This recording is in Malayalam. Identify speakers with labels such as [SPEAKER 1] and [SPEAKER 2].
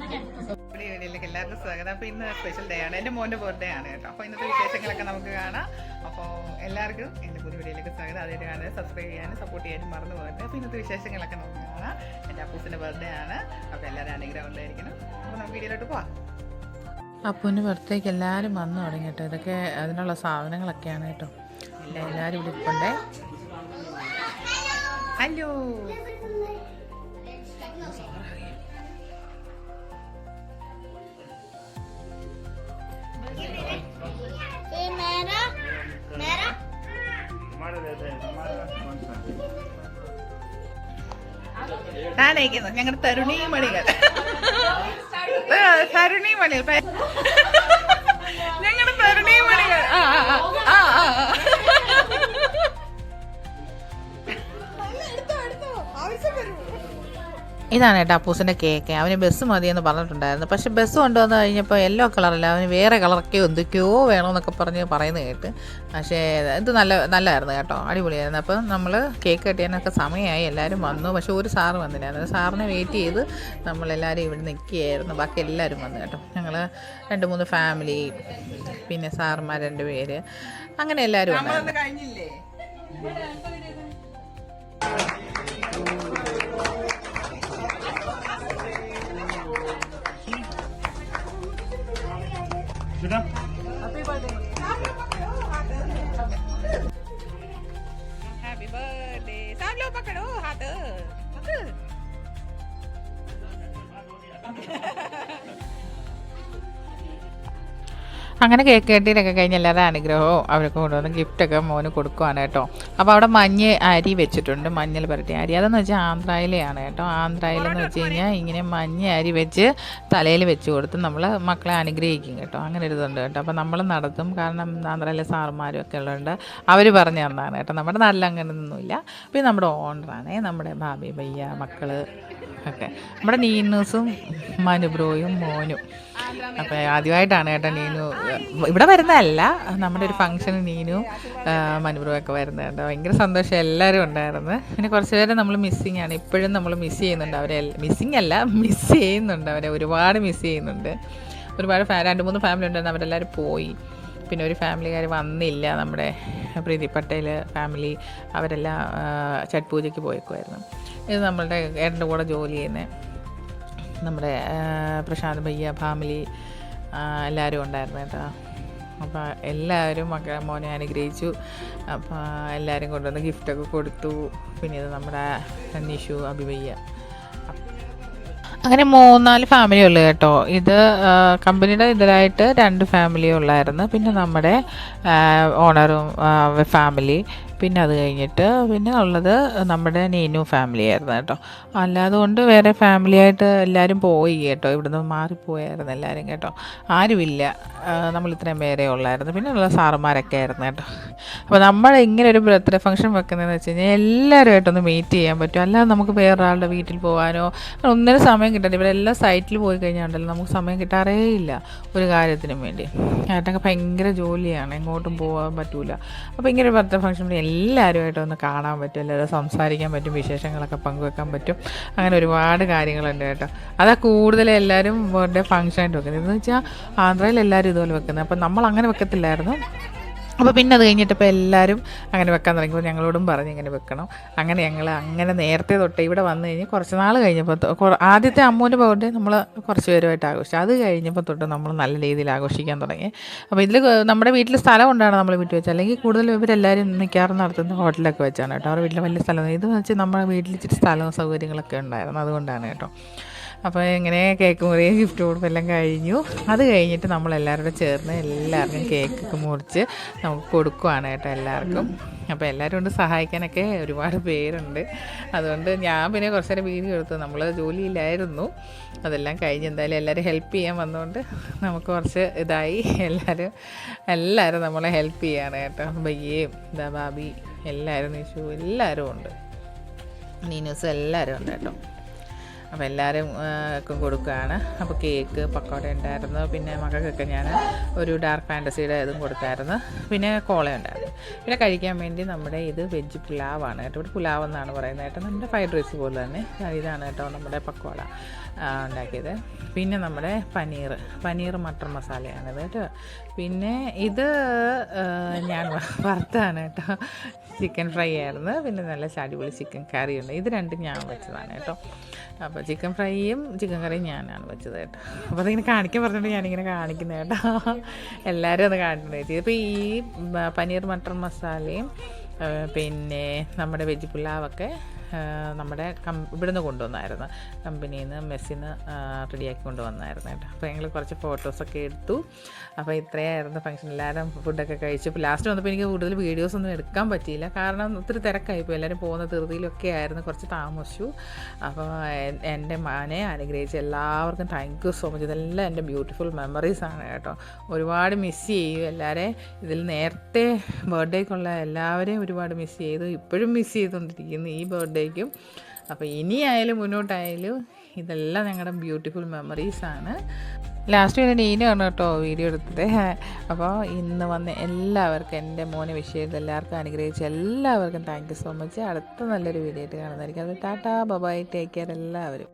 [SPEAKER 1] വീഡിയോയിലേക്ക് എല്ലാവർക്കും സ്വാഗതം. അപ്പോൾ ഇന്ന് സ്പെഷ്യൽ ഡേ ആണ്. എന്റെ മോന്റെ ബർത്ത്ഡേ ആണ് കേട്ടോ. അപ്പോൾ ഇന്നത്തെ വിശേഷങ്ങളൊക്കെ നമുക്ക് കാണാം. അപ്പോൾ എല്ലാവർക്കും എന്റെ പുതിയ വീഡിയോയിലേക്ക് സ്വാഗതം. ആദ്യമായിട്ട് കാണാൻ സബ്സ്ക്രൈബ് ചെയ്യാനും സപ്പോർട്ട് ചെയ്യാനും മറന്നു പോകരുത്. അപ്പോൾ ഇന്നത്തെ വിശേഷങ്ങളൊക്കെ നമുക്ക് കാണാം. എന്റെ അപ്പൂസിന്റെ ബർത്ത്ഡേ ആണ്. അപ്പോൾ എല്ലാവരും ഗ്രൗണ്ടിലായിരിക്കണം അപ്പോൾ നമുക്ക് വീഡിയോയിലോട്ട് പോവാം.
[SPEAKER 2] അപ്പൂന്റെ ബർത്ത്ഡേക്ക് എല്ലാവരും വന്നു തുടങ്ങി കേട്ടോ ഇതൊക്കെ അതിനുള്ള സാധനങ്ങളൊക്കെയാണ് കേട്ടോ. എല്ലാവരും ഇവിടെ ഇപ്പുണ്ടേ
[SPEAKER 1] ഹലോ
[SPEAKER 3] ये मेरा मेरा
[SPEAKER 1] താനേക്കുന്നു ഞങ്ങളുടെ തരുണീമണികൾ ആ, തരുണീമണികൾ പേ- ഞങ്ങളുടെ തരുണീമണികൾ ആ
[SPEAKER 2] ഇതാണ് കേട്ടോ അപ്പൂസിന്റെ കേക്ക്. അവന് ബസ് മതിയെന്ന് പറഞ്ഞിട്ടുണ്ടായിരുന്നു. പക്ഷേ ബസ് കൊണ്ടുവന്ന് കഴിഞ്ഞപ്പോൾ യെല്ലോ കളറല്ല അവന് വേറെ കളറൊക്കെ എന്തൊക്കെയോ വേണമെന്നൊക്കെ പറഞ്ഞ് പറയുന്നത് കേട്ട്. പക്ഷേ ഇത് നല്ല നല്ലതായിരുന്നു കേട്ടോ അടിപൊളിയായിരുന്നു. അപ്പം നമ്മൾ കേക്ക് കെട്ടിയാനൊക്കെ സമയമായി എല്ലാവരും വന്നു. പക്ഷേ ഒരു സാറ് വന്നില്ലായിരുന്നു. സാറിനെ വെയിറ്റ് ചെയ്ത് നമ്മളെല്ലാവരും ഇവിടെ നിൽക്കുകയായിരുന്നു. ബാക്കി എല്ലാവരും വന്നു കേട്ടോ. ഞങ്ങൾ രണ്ട് മൂന്ന് ഫാമിലി പിന്നെ സാറുമാർ രണ്ട് പേര് അങ്ങനെ എല്ലാവരും ഉണ്ടായിരുന്നു
[SPEAKER 1] हॅपी बर्थडे सावलो पकडो हात पकड
[SPEAKER 2] അങ്ങനെ കേക്ക് കെട്ടിയിലൊക്കെ കഴിഞ്ഞ് എല്ലാവരും അനുഗ്രഹവും അവർക്ക് കൊണ്ടുവന്ന് ഗിഫ്റ്റൊക്കെ മോന് കൊടുക്കുവാണ് കേട്ടോ. അപ്പോൾ അവിടെ മഞ്ഞ് അരി വെച്ചിട്ടുണ്ട് മഞ്ഞൾ പുരട്ടി അരി. അതെന്ന് വെച്ചാൽ ആന്ധ്രയിലെയാണ് കേട്ടോ. ആന്ധ്രയിലെന്ന് വെച്ച് കഴിഞ്ഞാൽ ഇങ്ങനെ മഞ്ഞ അരി വെച്ച് തലയിൽ വെച്ച് കൊടുത്ത് നമ്മൾ മക്കളെ അനുഗ്രഹിക്കും കേട്ടോ. അങ്ങനെ ഒരു ഇതുണ്ട് കേട്ടോ. അപ്പോൾ നമ്മൾ നടത്തും. കാരണം ആന്ധ്രയിലെ സാറുമാരും ഒക്കെ ഉള്ളതുകൊണ്ട് അവർ പറഞ്ഞു തന്നതാണ് കേട്ടോ. നമ്മുടെ നല്ല അങ്ങനെ ഒന്നുമില്ല പിന്നെ നമ്മുടെ ഓണറാണേ നമ്മുടെ ഭാബി ഭയ്യ മക്കൾ ഒക്കെ. നമ്മുടെ നീനൂസും മനുബ്രോയും മോനും. അപ്പോൾ ആദ്യമായിട്ടാണ് കേട്ടോ നീനു ഇവിടെ വരുന്നതല്ല നമ്മുടെ ഒരു ഫംഗ്ഷന് നീനു മനുബ്രോ ഒക്കെ വരുന്നത് കേട്ടോ. ഭയങ്കര സന്തോഷം എല്ലാവരും ഉണ്ടായിരുന്നു. പിന്നെ കുറച്ച് പേരെ നമ്മൾ മിസ്സിങ് ആണ്. ഇപ്പോഴും നമ്മൾ മിസ് ചെയ്യുന്നുണ്ട് അവരെ മിസ്സിങ് അല്ല മിസ് ചെയ്യുന്നുണ്ട് അവരെ ഒരുപാട് മിസ് ചെയ്യുന്നുണ്ട്. ഒരുപാട് ഫാ രണ്ട് മൂന്ന് ഫാമിലി ഉണ്ടായിരുന്നു അവരെല്ലാവരും പോയി. പിന്നെ ഒരു ഫാമിലിക്കാർ വന്നില്ല നമ്മുടെ പ്രീതി പട്ടേൽ ഫാമിലി അവരെല്ലാം ഛഠ് പൂജയ്ക്ക് പോയേക്കുമായിരുന്നു ഇത് നമ്മളുടെ ഏട്ടന്റെ കൂടെ ജോലി ചെയ്യുന്ന നമ്മുടെ പ്രശാന്ത് ഭയ്യ ഫാമിലി എല്ലാവരും ഉണ്ടായിരുന്നു കേട്ടോ. അപ്പോൾ എല്ലാവരും മക്കളെ മോനെ അനുഗ്രഹിച്ചു. അപ്പോൾ എല്ലാവരും കൊണ്ടുവന്ന് ഗിഫ്റ്റൊക്കെ കൊടുത്തു. പിന്നെ ഇത് നമ്മുടെ നിഷു അഭിഭയ്യ. അങ്ങനെ മൂന്നാൽ ഫാമിലി ഉള്ളു കേട്ടോ. ഇത് കമ്പനിയുടെ ഇതിലായിട്ട് രണ്ട് ഫാമിലി ഉള്ളായിരുന്നു. പിന്നെ നമ്മുടെ ഓണറും ഫാമിലി പിന്നെ അത് കഴിഞ്ഞിട്ട് പിന്നെ ഉള്ളത് നമ്മുടെ നീനു ഫാമിലി ആയിരുന്നു കേട്ടോ. അല്ലാതെ കൊണ്ട് വേറെ ഫാമിലി ആയിട്ട് എല്ലാവരും പോയി കേട്ടോ. ഇവിടുന്ന് മാറിപ്പോയായിരുന്നു എല്ലാവരും കേട്ടോ. ആരുമില്ല. നമ്മൾ ഇത്രയും പേരെ ഉള്ളായിരുന്നു. പിന്നെ ഉള്ള സാറുമാരൊക്കെ ആയിരുന്നു കേട്ടോ. അപ്പോൾ നമ്മൾ ഇങ്ങനെ ഒരു ബർത്ത്ഡേ ഫംഗ്ഷൻ വെക്കുന്നതെന്ന് വെച്ച് കഴിഞ്ഞാൽ എല്ലാവരുമായിട്ടൊന്ന് മീറ്റ് ചെയ്യാൻ പറ്റും. അല്ലാതെ നമുക്ക് വേറൊരാളുടെ വീട്ടിൽ പോകാനോ ഒന്നിനും സമയം കിട്ടാൻ ഇവിടെ എല്ലാ സൈറ്റിൽ പോയി കഴിഞ്ഞാൽ നമുക്ക് സമയം കിട്ടാറേ ഇല്ല ഒരു കാര്യത്തിനും വേണ്ടി. ഏട്ടൊക്കെ ഭയങ്കര ജോലിയാണ്. എങ്ങോട്ടും പോകാൻ പറ്റൂല. അപ്പോൾ ഇങ്ങനെ ഒരു ബർത്ത്ഡേ ഫംഗ്ഷൻ എല്ലാവരുമായിട്ട് ഒന്ന് കാണാൻ പറ്റും എല്ലാവരും സംസാരിക്കാൻ പറ്റും വിശേഷങ്ങളൊക്കെ പങ്കുവെക്കാൻ പറ്റും. അങ്ങനെ ഒരുപാട് കാര്യങ്ങളുണ്ട് കേട്ടോ. അതാ കൂടുതൽ എല്ലാവരും ഫംഗ്ഷനായിട്ട് വെക്കുന്നത്. എന്ന് വെച്ചാൽ ആന്ധ്രയിൽ എല്ലാവരും ഇതുപോലെ വെക്കുന്നത്. അപ്പം നമ്മൾ അങ്ങനെ വെക്കത്തില്ലായിരുന്നു. അപ്പോൾ പിന്നെ അത് കഴിഞ്ഞിട്ടിപ്പോൾ എല്ലാവരും അങ്ങനെ വെക്കാൻ തുടങ്ങിയപ്പോൾ ഞങ്ങളോടും പറഞ്ഞ് ഇങ്ങനെ വെക്കണം. അങ്ങനെ ഞങ്ങൾ അങ്ങനെ നേരത്തെ തൊട്ട് ഇവിടെ വന്നു കഴിഞ്ഞ് കുറച്ച് നാൾ കഴിഞ്ഞപ്പോൾ ആദ്യത്തെ അമ്മൂന്റെ ബർത്ത്ഡേ നമ്മൾ കുറച്ച് പേരുമായിട്ട് ആഘോഷിച്ചു. അത് കഴിഞ്ഞപ്പോൾ തൊട്ട് നമ്മൾ നല്ല രീതിയിൽ ആഘോഷിക്കാൻ തുടങ്ങി. അപ്പോൾ ഇതിൽ നമ്മുടെ വീട്ടിൽ സ്ഥലം കൊണ്ടാണ് നമ്മൾ വീട്ടിൽ വെച്ചത്. അല്ലെങ്കിൽ കൂടുതൽ ഇവരെല്ലാവരും മിക്കവാറും നടത്തുന്നത് ഹോട്ടലൊക്കെ വെച്ചാണ് കേട്ടോ. അവരുടെ വീട്ടിൽ വലിയ സ്ഥലം. ഇത് വെച്ച് നമ്മുടെ വീട്ടിൽ ഇച്ചിരി സ്ഥലവും സൗകര്യങ്ങളൊക്കെ ഉണ്ടായിരുന്നു. അതുകൊണ്ടാണ് കേട്ടോ. അപ്പോൾ ഇങ്ങനെ കേക്ക് മുറിയും ഗിഫ്റ്റ് കൊടുപ്പ് എല്ലാം കഴിഞ്ഞു. അത് കഴിഞ്ഞിട്ട് നമ്മൾ എല്ലാവരും ചേർന്ന് എല്ലാവർക്കും കേക്ക് മുറിച്ച് നമുക്ക് കൊടുക്കുവാണ് കേട്ടോ എല്ലാവർക്കും. അപ്പോൾ എല്ലാവരും കൊണ്ട് സഹായിക്കാനൊക്കെ ഒരുപാട് പേരുണ്ട്. അതുകൊണ്ട് ഞാൻ പിന്നെ കുറച്ച് നേരം വീഡിയോ എടുത്തു. നമ്മൾ ജോലിയിലായിരുന്നു അതെല്ലാം കഴിഞ്ഞ് എന്തായാലും എല്ലാവരും ഹെൽപ്പ് ചെയ്യാൻ വന്നുകൊണ്ട് നമുക്ക് കുറച്ച് ഇതായി. എല്ലാവരും എല്ലാവരും നമ്മളെ ഹെൽപ്പ് ചെയ്യാണ് കേട്ടോ. ബയ്യേയും ദബാബി ബാബി എല്ലാവരും നിഷു എല്ലാവരും ഉണ്ട്. നീനൂസും എല്ലാവരും ഉണ്ട് കേട്ടോ. അപ്പോൾ ഒക്കെ കൊടുക്കുകയാണ്. അപ്പോൾ കേക്ക് പക്കോട ഉണ്ടായിരുന്നു. പിന്നെ മക്കൾക്കൊക്കെ ഞാൻ ഒരു ഡാർക്ക് ഫാന്റസിയുടെ ഇതും കൊടുത്തായിരുന്നു. പിന്നെ കോള ഉണ്ടായിരുന്നു. പിന്നെ കഴിക്കാൻ വേണ്ടി നമ്മുടെ ഇത് വെജ് പുലാവാണ്. കേട്ടോ ഇവിടെ പുലാവ് എന്നാണ് പറയുന്നത് കേട്ടോ. നമ്മുടെ ഫ്രൈഡ് റൈസ് പോലെ തന്നെ. ഇതാണ് കേട്ടോ നമ്മുടെ പക്കോട ഉണ്ടാക്കിയത്. പിന്നെ നമ്മുടെ പനീർ പനീർ മട്ടർ മസാലയാണിത് കേട്ടോ. പിന്നെ ഇത് ഞാൻ വറുത്താണ് കേട്ടോ. ചിക്കൻ ഫ്രൈ ആയിരുന്നു. പിന്നെ നല്ല അടിപൊളി ചിക്കൻ കറി ഉണ്ട് ഇത് രണ്ടും ഞാൻ വെച്ചതാണ് കേട്ടോ. അപ്പോൾ ചിക്കൻ ഫ്രൈയും ചിക്കൻ കറിയും ഞാനാണ് വെച്ചത് കേട്ടോ. അപ്പോൾ അതിങ്ങനെ കാണിക്കാൻ പറഞ്ഞിട്ട് ഞാനിങ്ങനെ കാണിക്കുന്നത് കേട്ടോ. എല്ലാവരും അത് കാണിക്കുന്നത് ഇപ്പോൾ ഈ പനീർ മട്ടർ മസാലയും പിന്നെ നമ്മുടെ വെജ് പുലാവൊക്കെ നമ്മുടെ കം ഇവിടുന്ന് കൊണ്ടുവന്നായിരുന്നു. കമ്പനിയിൽ നിന്ന് മെസ്സിൽ നിന്ന് റെഡിയാക്കി കൊണ്ടുവന്നായിരുന്നു കേട്ടോ. അപ്പോൾ ഞങ്ങൾ കുറച്ച് ഫോട്ടോസൊക്കെ എടുത്തു. അപ്പോൾ ഇത്രയായിരുന്നു ഫംഗ്ഷൻ എല്ലാവരും ഫുഡൊക്കെ കഴിച്ചു. ഇപ്പോൾ ലാസ്റ്റ് വന്നപ്പോൾ എനിക്ക് കൂടുതൽ വീഡിയോസ് ഒന്നും എടുക്കാൻ പറ്റിയില്ല. കാരണം ഒത്തിരി തിരക്കായിപ്പോൾ എല്ലാവരും പോകുന്ന ധൃതിയിലൊക്കെ ആയിരുന്നു. കുറച്ച് താമസിച്ചു. അപ്പോൾ എൻ- എന്റെ മാനെ അനുഗ്രഹിച്ച് എല്ലാവർക്കും താങ്ക് യു സോ മച്ച് ഇതെല്ലാം എന്റെ ബ്യൂട്ടിഫുൾ മെമ്മറീസ് ആണ് കേട്ടോ. ഒരുപാട് മിസ് ചെയ്യും എല്ലാവരെയും ഇതിൽ നേരത്തെ ബർത്ത്ഡേക്കുള്ള എല്ലാവരെയും ഒരുപാട് മിസ് ചെയ്തു. ഇപ്പോഴും മിസ് ചെയ്തുകൊണ്ടിരിക്കുന്നു. ഈ ബർത്ത്ഡേക്കും അപ്പോൾ ഇനിയായാലും മുന്നോട്ടായാലും ഇതെല്ലാം ഞങ്ങളുടെ ബ്യൂട്ടിഫുൾ മെമ്മറീസ് ആണ്. ലാസ്റ്റ് വരെ നീനാണ് കേട്ടോ വീഡിയോ എടുത്തത്. അപ്പോൾ ഇന്ന് വന്ന എല്ലാവർക്കും എന്റെ മോനെ വിഷയം എല്ലാവർക്കും അനുഗ്രഹിച്ച് എല്ലാവർക്കും താങ്ക് യു സോ മച്ച് അടുത്ത നല്ലൊരു വീഡിയോ ആയിട്ട് കാണുന്നതായിരിക്കും. അത് ടാറ്റാ ബബായ് ടേക്ക് കെയർ എല്ലാവരും.